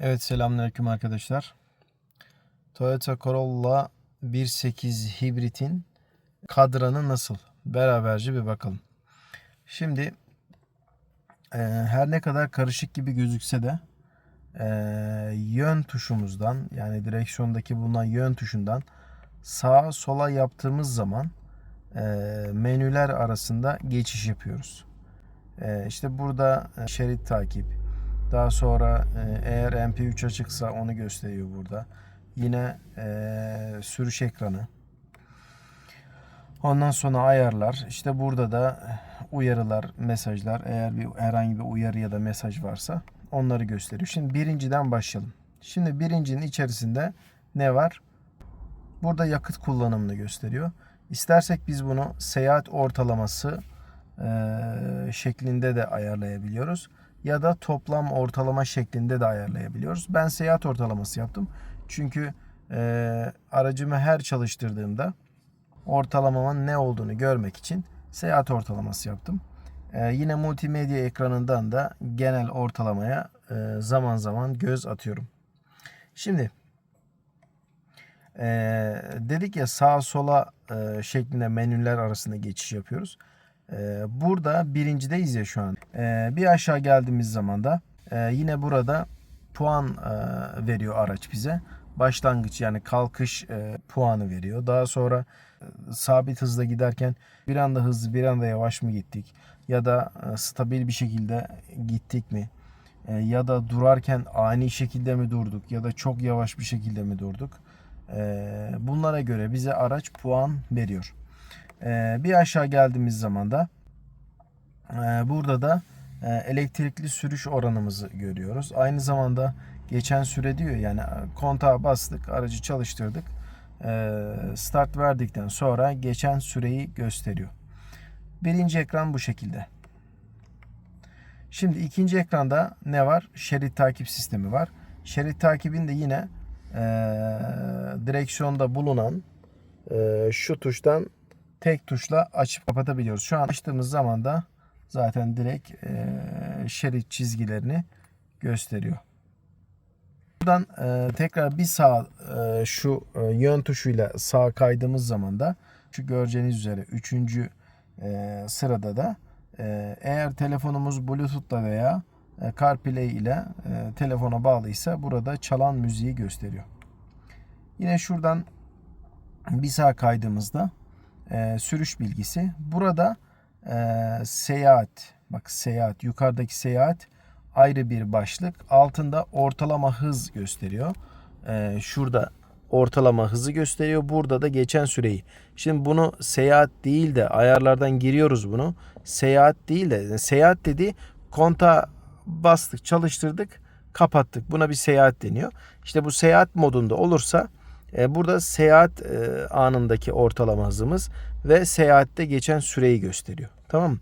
Evet selamünaleyküm arkadaşlar. Toyota Corolla 1.8 hibritin kadranı nasıl? Beraberce bir bakalım. Şimdi e, her ne kadar karışık gibi gözükse de e, yön tuşumuzdan yani direksiyondaki bulunan yön tuşundan sağa sola yaptığımız zaman e, menüler arasında geçiş yapıyoruz. E, işte burada e, şerit takip, daha sonra e, eğer MP3 açıksa onu gösteriyor burada. Yine e, sürüş ekranı. Ondan sonra ayarlar. İşte burada da uyarılar, mesajlar. Eğer bir herhangi bir uyarı ya da mesaj varsa onları gösteriyor. Şimdi birinciden başlayalım. Şimdi birincinin içerisinde ne var? Burada yakıt kullanımını gösteriyor. İstersek biz bunu seyahat ortalaması e, şeklinde de ayarlayabiliyoruz ya da toplam ortalama şeklinde de ayarlayabiliyoruz. Ben seyahat ortalaması yaptım. Çünkü e, aracımı her çalıştırdığımda ortalamamın ne olduğunu görmek için seyahat ortalaması yaptım. E, yine multimedya ekranından da genel ortalamaya e, zaman zaman göz atıyorum. Şimdi e, dedik ya sağa sola e, şeklinde menüler arasında geçiş yapıyoruz. Ee, burada bincideyiz ya şu an. Ee, bir aşağı geldiğimiz zaman da e, yine burada puan e, veriyor araç bize. Başlangıç yani kalkış e, puanı veriyor. Daha sonra sabit hızla giderken bir anda hızlı bir anda yavaş mı gittik? Ya da stabil bir şekilde gittik mi? Ya da durarken ani şekilde mi durduk? Ya da çok yavaş bir şekilde mi durduk? Bunlara göre bize araç puan veriyor. Ee, bir aşağı geldiğimiz zaman da e, burada da e, elektrikli sürüş oranımızı görüyoruz. Aynı zamanda geçen süre diyor yani kontağa bastık, aracı çalıştırdık. E, start verdikten sonra geçen süreyi gösteriyor. Birinci ekran bu şekilde. Şimdi ikinci ekranda ne var? Şerit takip sistemi var. Şerit takibinde yine e, direksiyonda bulunan e, şu tuştan tek tuşla açıp kapatabiliyoruz. Şu an açtığımız zaman da zaten direkt şerit çizgilerini gösteriyor. Buradan tekrar bir sağ şu yön tuşuyla sağ kaydığımız zaman da şu göreceğiniz üzere 3. E, sırada da eğer telefonumuz Bluetooth'la veya CarPlay ile telefona bağlıysa burada çalan müziği gösteriyor. Yine şuradan bir sağ kaydığımızda e, sürüş bilgisi. Burada e, seyahat, bak seyahat, yukarıdaki seyahat ayrı bir başlık. Altında ortalama hız gösteriyor. E, şurada ortalama hızı gösteriyor. Burada da geçen süreyi. Şimdi bunu seyahat değil de ayarlardan giriyoruz bunu. Seyahat değil de seyahat dedi konta bastık, çalıştırdık, kapattık. Buna bir seyahat deniyor. İşte bu seyahat modunda olursa burada seyahat e, anındaki ortalama hızımız ve seyahatte geçen süreyi gösteriyor. Tamam mı?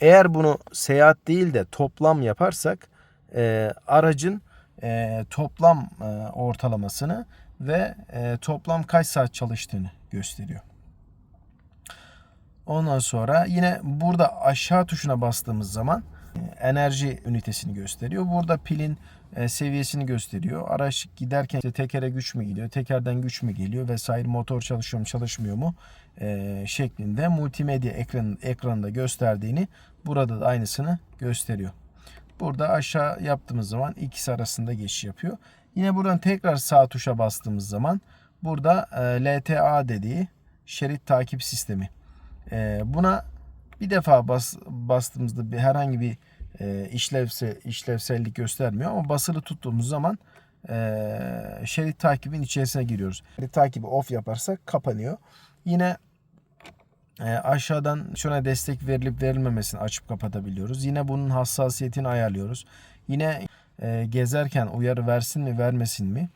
Eğer bunu seyahat değil de toplam yaparsak e, aracın toplam ortalamasını ve toplam kaç saat çalıştığını gösteriyor. Ondan sonra yine burada aşağı tuşuna bastığımız zaman enerji ünitesini gösteriyor. Burada pilin e, seviyesini gösteriyor. Araç giderken işte tekere güç mü gidiyor, tekerden güç mü geliyor vesaire motor çalışıyor mu çalışmıyor mu e, şeklinde multimedya ekran, ekranında gösterdiğini burada da aynısını gösteriyor. Burada aşağı yaptığımız zaman ikisi arasında geçiş yapıyor. Yine buradan tekrar sağ tuşa bastığımız zaman burada e, LTA dediği şerit takip sistemi. Buna bir defa bas, bastığımızda bir herhangi bir e, işlevse, işlevsellik göstermiyor ama basılı tuttuğumuz zaman e, şerit takibin içerisine giriyoruz. Şerit takibi off yaparsak kapanıyor. Yine e, aşağıdan şuna destek verilip verilmemesini açıp kapatabiliyoruz. Yine bunun hassasiyetini ayarlıyoruz. Yine e, gezerken uyarı versin mi vermesin mi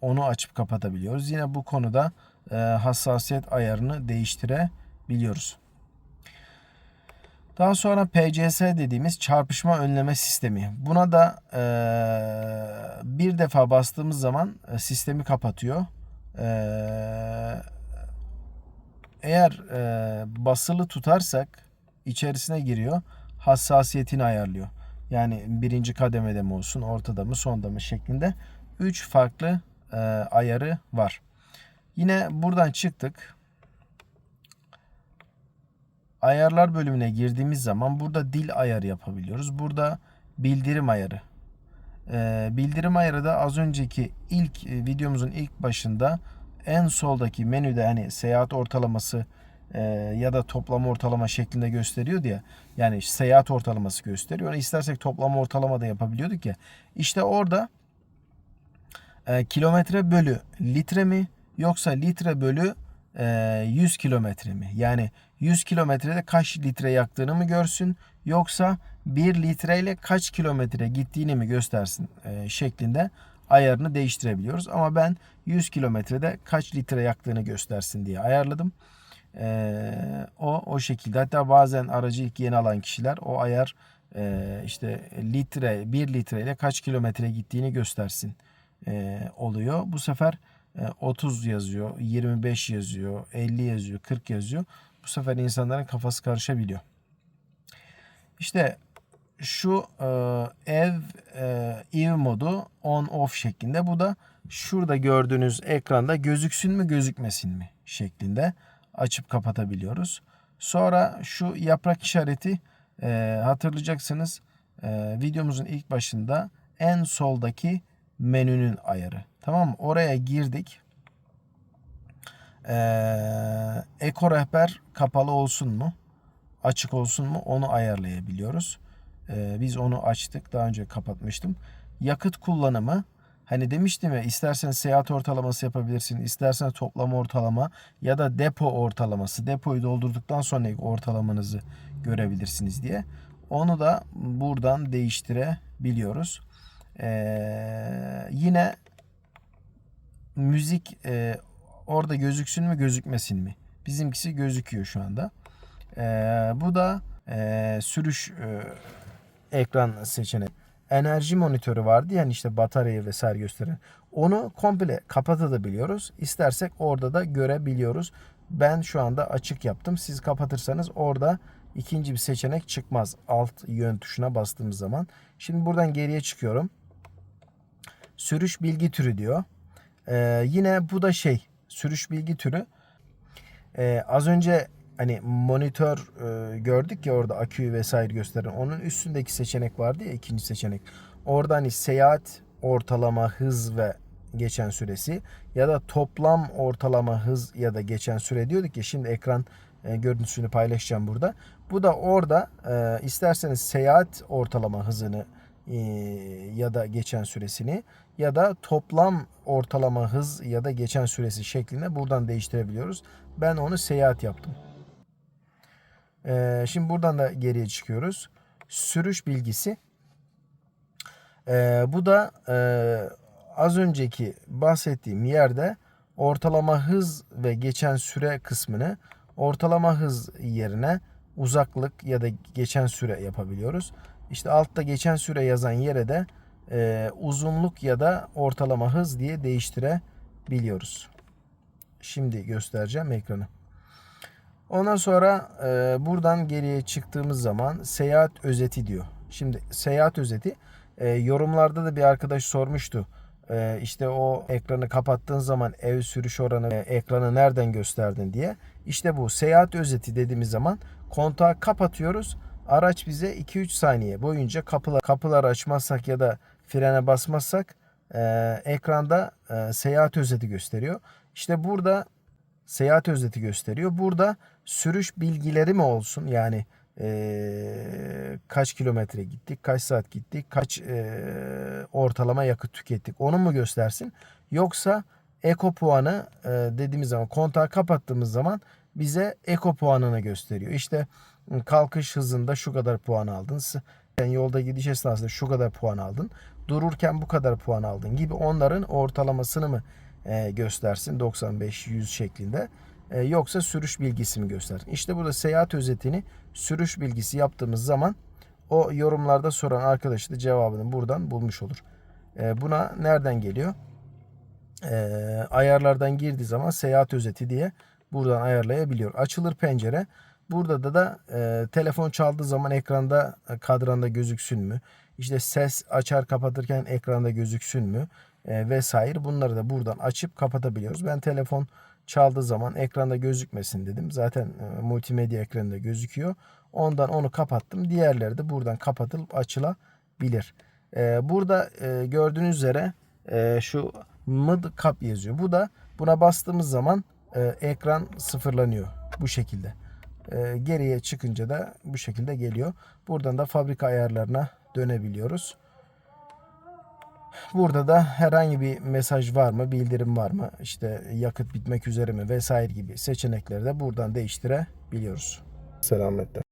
onu açıp kapatabiliyoruz. Yine bu konuda e, hassasiyet ayarını değiştirebiliyoruz. Daha sonra PCS dediğimiz çarpışma önleme sistemi. Buna da e, bir defa bastığımız zaman e, sistemi kapatıyor. E, eğer e, basılı tutarsak içerisine giriyor. Hassasiyetini ayarlıyor. Yani birinci kademede mi olsun, ortada mı, sonda mı şeklinde 3 farklı e, ayarı var. Yine buradan çıktık. Ayarlar bölümüne girdiğimiz zaman burada dil ayarı yapabiliyoruz. Burada bildirim ayarı. Ee, bildirim ayarı da az önceki ilk e, videomuzun ilk başında en soldaki menüde hani seyahat ortalaması e, ya da toplam ortalama şeklinde gösteriyordu ya. Yani seyahat ortalaması gösteriyor. Onu istersek toplam ortalama da yapabiliyorduk ya. İşte orada e, kilometre bölü litre mi yoksa litre bölü 100 kilometre mi? Yani 100 kilometrede kaç litre yaktığını mı görsün yoksa 1 litreyle kaç kilometre gittiğini mi göstersin e, şeklinde ayarını değiştirebiliyoruz. Ama ben 100 kilometrede kaç litre yaktığını göstersin diye ayarladım. E, o o şekilde. Hatta bazen aracı ilk yeni alan kişiler o ayar e, işte litre 1 litreyle kaç kilometre gittiğini göstersin e, oluyor. Bu sefer 30 yazıyor, 25 yazıyor, 50 yazıyor, 40 yazıyor. Bu sefer insanların kafası karışabiliyor. İşte şu e, ev e, ev modu on off şeklinde. Bu da şurada gördüğünüz ekranda gözüksün mü gözükmesin mi şeklinde açıp kapatabiliyoruz. Sonra şu yaprak işareti e, hatırlayacaksınız e, videomuzun ilk başında en soldaki menünün ayarı. Tamam mı? Oraya girdik. Ee, Eko rehber kapalı olsun mu? Açık olsun mu? Onu ayarlayabiliyoruz. Ee, biz onu açtık. Daha önce kapatmıştım. Yakıt kullanımı Hani demiştim ya istersen seyahat ortalaması yapabilirsin, istersen toplam ortalama ya da depo ortalaması. Depoyu doldurduktan sonraki ortalamanızı görebilirsiniz diye. Onu da buradan değiştirebiliyoruz. Ee, yine müzik e, orada gözüksün mü gözükmesin mi? Bizimkisi gözüküyor şu anda. Ee, bu da e, sürüş e, ekran seçeneği. Enerji monitörü vardı yani işte bataryayı vesaire gösteren. Onu komple kapatabiliyoruz. İstersek orada da görebiliyoruz. Ben şu anda açık yaptım. Siz kapatırsanız orada ikinci bir seçenek çıkmaz. Alt yön tuşuna bastığımız zaman. Şimdi buradan geriye çıkıyorum. Sürüş bilgi türü diyor. Ee, yine bu da şey sürüş bilgi türü. Ee, az önce hani monitör e, gördük ya orada aküyü vesaire gösteren. Onun üstündeki seçenek vardı ya ikinci seçenek. Orada hani seyahat ortalama hız ve geçen süresi ya da toplam ortalama hız ya da geçen süre diyorduk ya şimdi ekran e, görüntüsünü paylaşacağım burada. Bu da orada e, isterseniz seyahat ortalama hızını ya da geçen süresini ya da toplam ortalama hız ya da geçen süresi şeklinde buradan değiştirebiliyoruz. Ben onu seyahat yaptım. E, şimdi buradan da geriye çıkıyoruz. Sürüş bilgisi. E, bu da e, az önceki bahsettiğim yerde ortalama hız ve geçen süre kısmını ortalama hız yerine uzaklık ya da geçen süre yapabiliyoruz. İşte altta geçen süre yazan yere de e, uzunluk ya da ortalama hız diye değiştirebiliyoruz. Şimdi göstereceğim ekranı. Ondan sonra e, buradan geriye çıktığımız zaman seyahat özeti diyor. Şimdi seyahat özeti e, yorumlarda da bir arkadaş sormuştu. E, işte o ekranı kapattığın zaman ev sürüş oranı e, ekranı nereden gösterdin diye. İşte bu seyahat özeti dediğimiz zaman kontağı kapatıyoruz. Araç bize 2-3 saniye boyunca kapılar, kapıları açmazsak ya da frene basmazsak e, ekranda e, seyahat özeti gösteriyor. İşte burada seyahat özeti gösteriyor. Burada sürüş bilgileri mi olsun? Yani e, kaç kilometre gittik, kaç saat gittik, kaç e, ortalama yakıt tükettik onu mu göstersin? Yoksa eko puanı e, dediğimiz zaman kontağı kapattığımız zaman bize eko puanını gösteriyor. İşte kalkış hızında şu kadar puan aldın. Sen yolda gidiş esnasında şu kadar puan aldın. Dururken bu kadar puan aldın gibi onların ortalamasını mı e, göstersin 95-100 şeklinde. E, yoksa sürüş bilgisi mi göstersin? İşte burada seyahat özetini sürüş bilgisi yaptığımız zaman o yorumlarda soran arkadaş da cevabını buradan bulmuş olur. E, buna nereden geliyor? Ayarlardan girdiği zaman seyahat özeti diye buradan ayarlayabiliyor. Açılır pencere. Burada da da e, telefon çaldığı zaman ekranda e, kadranda gözüksün mü? işte ses açar kapatırken ekranda gözüksün mü e, vesaire bunları da buradan açıp kapatabiliyoruz. Ben telefon çaldığı zaman ekranda gözükmesin dedim. Zaten e, multimedya ekranında gözüküyor. Ondan onu kapattım. Diğerleri de buradan kapatılıp açılabilir. E, burada e, gördüğünüz üzere e, şu mid kap yazıyor. Bu da buna bastığımız zaman e, ekran sıfırlanıyor bu şekilde. E, geriye çıkınca da bu şekilde geliyor. Buradan da fabrika ayarlarına dönebiliyoruz. Burada da herhangi bir mesaj var mı, bildirim var mı, işte yakıt bitmek üzere mi vesaire gibi seçenekleri de buradan değiştirebiliyoruz. Selametle.